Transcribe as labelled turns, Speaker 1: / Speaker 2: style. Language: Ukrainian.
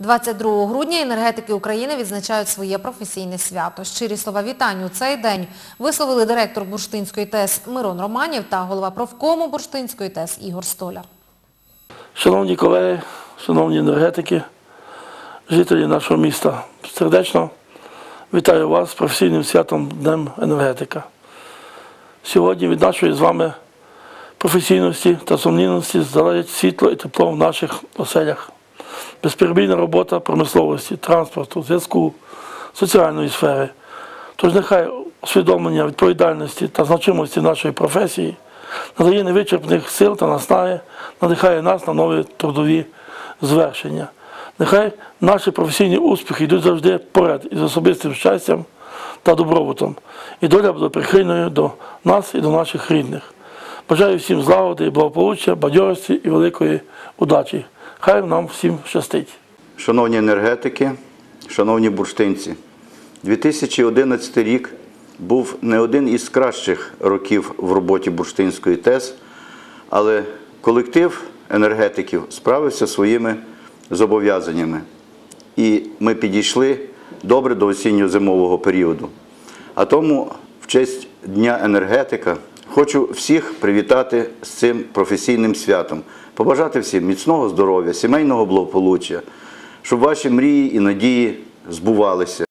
Speaker 1: 22 грудня енергетики України відзначають своє професійне свято. Щирі слова вітань у цей день висловили директор Бурштинської ТЕС Мирон Романів та голова профкому Бурштинської ТЕС Ігор Столяр.
Speaker 2: Шановні колеги, шановні енергетики, жителі нашого міста, сердечно вітаю вас з професійним святом Днем енергетика. Сьогодні від нашої з вами професійності та сумнівності залежить світло і тепло в наших оселях. Безперебійна робота промисловості, транспорту, зв'язку, соціальної сфери. Тож нехай усвідомлення відповідальності та значимості нашої професії надає невичерпних сил та наснаги, надихає нас на нові трудові звершення. Нехай наші професійні успіхи йдуть завжди поряд із особистим щастям та добробутом. І доля буде прихильною до нас і до наших рідних. Бажаю всім злагоди і благополуччя, бадьорості і великої удачі. Хай нам всім щастить.
Speaker 3: Шановні енергетики, шановні бурштинці, 2011 рік був не один із кращих років в роботі бурштинської ТЕС, але колектив енергетиків справився своїми зобов'язаннями. І ми підійшли добре до осінньо-зимового періоду. А тому, в честь Дня енергетика, хочу всіх привітати з цим професійним святом, побажати всім міцного здоров'я, сімейного благополуччя, щоб ваші мрії і надії збувалися.